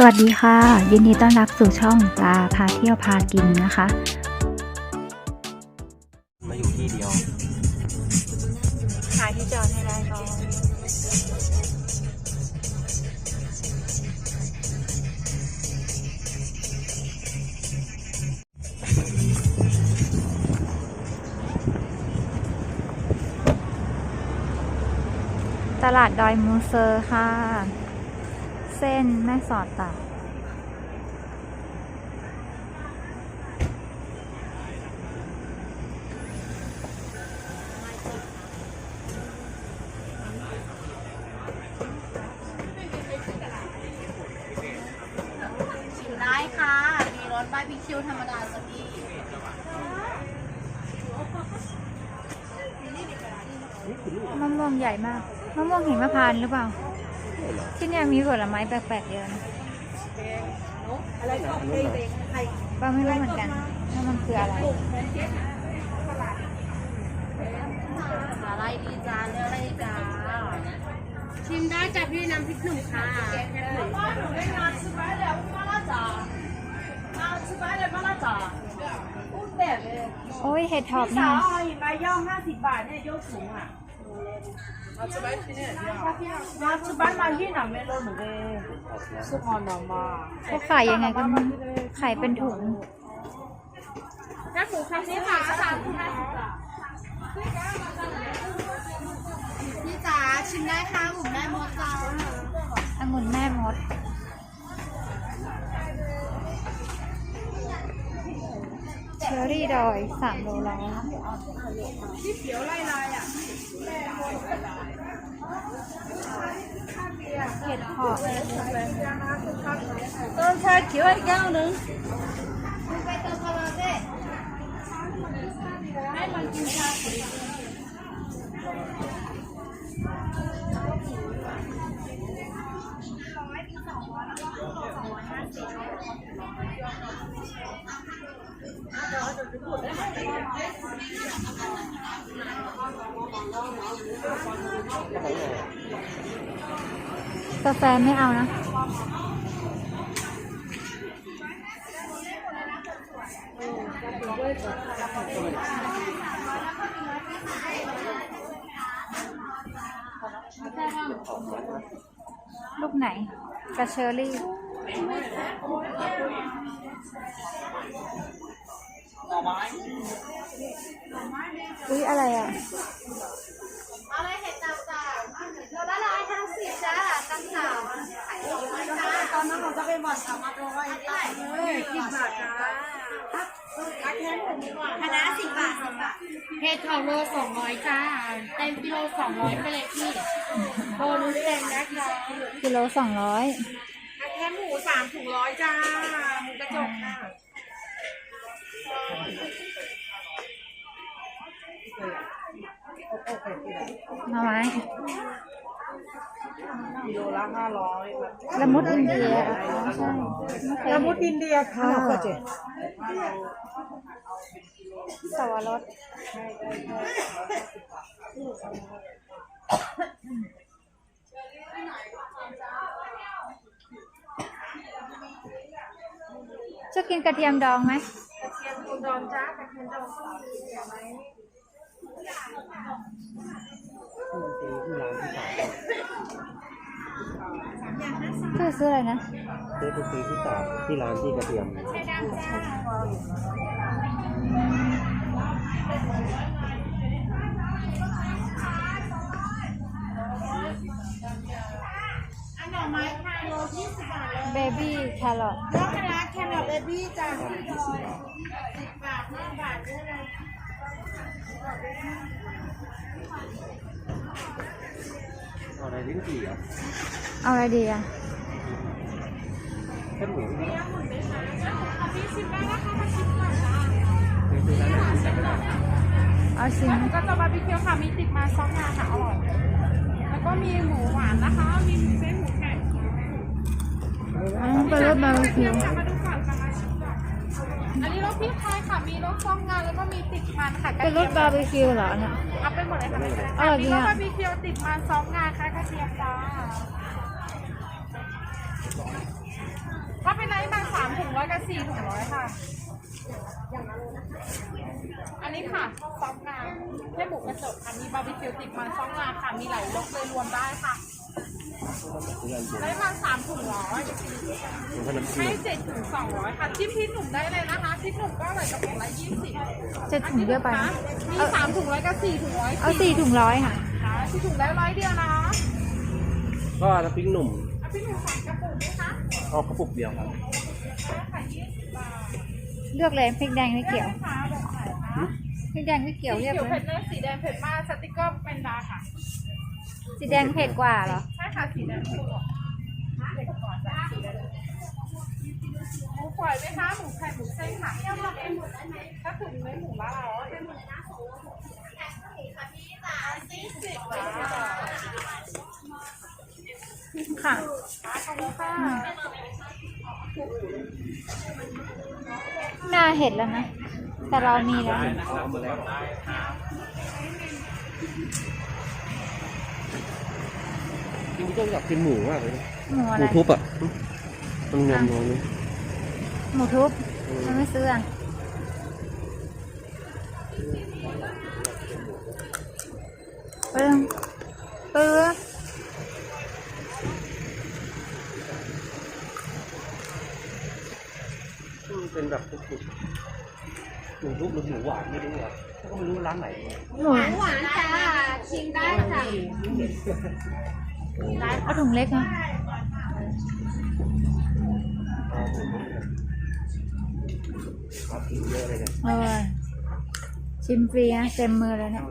สวัสดีค่ะ ยินดีต้อนรับสู่ช่องปลาพาเที่ยวพากินนะคะ มาอยู่ที่เดียว หาที่จอดให้ได้ก่อนตลาดดอยมูเซอร์ค่ะ เส้นแม่สอดตากชิมได้ค่ะ มีรสบาร์บีคิวธรรมดาสตีมะม่วงใหญ่มากมะม่วงหิมพานต์หรือเปล่า ที่เนี่ยมีผลไม้แปลกๆเยอะนะป้าไม่รู้เหมือนกันว่ามันคืออะไรอะไรดีจ้าเนื้ออะไรจ้าชิมได้จ้ะพี่น้ำพริกหนุ่มค่ะโอ้ยเห็ดถอบนี่เอาหิมะย่อห้าสิบบาทเนี่ยยกสูงอะมาสบายที่เนี่ยมาสบายมาที่ไหนไม่รู้เหมือนกันสุพรรณมา เขาขายยังไงก็ไม่รู้ขายเป็นถุงถ้าถูกคำนี้ค่ะสามถุงพี่จ๋าชิมได้ค่ะหมูแม่มดจ้าองุ่นแม่มดเชอรี่ดอยสามโลร้อยเห็ดหอบต้นชาเขียวอีกแก้วหนึ่งไปเติมคาราเต้ให้มันกินชา กาแฟไม่เอานะ ลูกไหนกระเชอรี่ อุ้ยอะไรอะอะไรเห็ดตบจ้าเราละลายทั้งสิบจ้าตัง สาวขายดีไหมจ้าตอนนั้นเราจะไปบ่อนสามารถร้อยเลยสิบบาทจ้าอาแทนผมดีกว่าคณะสิบบาทสิบบาทเห็ดเผาโลสองร้อยจ้าเต็มกิโลสองร้อยไปเลยพี่โบนุสเต็มนะคะกิโลสองร้อยอาแทนหมูสามถุงร้อยจ้าหมูกระจกค่ะหน่อไม้กิโลละ ห้าร้อยละมุดอินเดียอ๋อใช่ไม่เคยละมุดเห็อินนเดียค่ะเจ๊สวรสจะกินกระเทียมดองไหมกระเทียมคุณดองจ้ากระเทียมดองต้องมีเดี๋ยวไหม คือซื้ออะไรนะเจ๊ไปซื้อที่ตากที่ร้านที่กระเทียมอันหน่อไม้ค่ะโลยี่สิบบาทเลยเบบี้แครอทก็คณะแครอทเบบี้จ้าสิบบาทห้าบาทได้เลย เอาอะไรลิ้นจี่เหรอเอาอะไรดีอะแค่หมูนะพี่ชิมได้นะคะมาชิมก่อนจ้าไปซื้อร้านไหนที่จำไม่ได้เอาชิ้นก็จะบาร์บีคิวค่ะ มีติดมาซองงาค่ะอร่อย แล้วก็มีหมูหวานนะคะ มีเส้นหมูแข็งอันนั้นเป็นรสบาร์บีคิว อันนี้รสพริกไทยค่ะ มีรสซองงาแล้วก็มีติดมันค่ะเป็นรสบาร์บีคิวเหรอเนี่ย เอาไปหมดเลยค่ะไม่เป็นไรอร่ค่ะอยดีมีรสอะบาร์บีคิวติดมันซองงาค่ะกระเทียมจ้าถ้าเป็นไนท์มาสามถุงร้อยกับสี่ถุงร้อยค่ะ อันนี้ค่ะซอสงาแค่หมูกระจกค่ะ มีบาร์บีคิวติดมันซอสงาค่ะ มีหลายรสเลยรวมได้ค่ะเพื่อนเพื่อน ได้มาสามถุงร้อยผมขนมจีให้นเจ็ดถุงสองร้อยค่ะจิ้มพริกหนุ่มได้เลยนะคะพริกหนุ่มก็อร่อยกระปุกละยี่สิบจะถุงเยอะไปมีสามถุงร้อยกับสี่ถุงร้อยเอาสี่ถุงร้อยค่ะค่ะสี่ถุงได้ร้อยเดียวนะก็น้ำพริกหนุ่มเอาพี่หนุ่มสามกระปุกไหมคะเอากระปุกเดียวครับได้ค่ะยี่สิบบาทเลือกเลยพริกแดงไม่เกี่ยวค่ะแบบไหนคะพริกแดงไม่เกี่ยวสีเรียกเขียวเลเผ็ยดเนื้อสีแดงเผ็ดมากสติกเกอร์เป็นดาค่ะ สีแดงเผ็ดกว่าเหรอใช่ ค่ะสีแดงเด็กก่อนจ้ะสีแดงหมูฝอยไหมคะหมูไข่หมูเส้นค่ะถ้าถึงเนื้อหมูละร้อยสี่สิบค่ะขอบคุณค่ะน้าเห็ดแล้วนะ แต่เรามีแล้ว มาแล้วจริงๆต้องอยากกินหมูมากเลยนะหมูอะหไรมูทุบอะมันงงงงหมูทุบมันไม่ซื้ออะเปิ้งเปิ้งมันเป็นแบบทุบๆหมูทุบหรือหมูหวานไม่รู้อะก็ไม่รู้ร้านไหนหมูหวานจ้าชิมได้จ้ะ เอาถุงเล็กนะครับเยอะเลยเนี่ยเออชิมฟรีนะเต็มมือเลยเนี่ย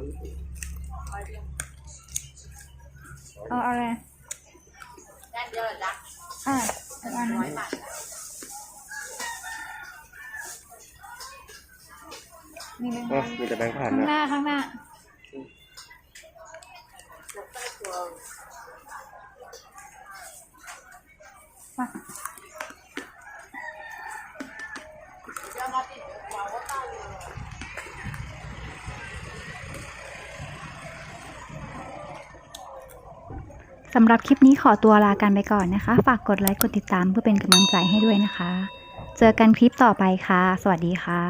เอาอะไรได้เดียวเหรอจ๊ะอะอีกอันหนึงมีเลยก็มีแต่แบงค์ผ่านข้างหนะน้าข้างหน้ามา สำหรับคลิปนี้ขอตัวลากันไปก่อนนะคะ ฝากกดไลค์กดติดตามเพื่อเป็นกำลังใจให้ด้วยนะคะ เจอกันคลิปต่อไปค่ะ สวัสดีค่ะ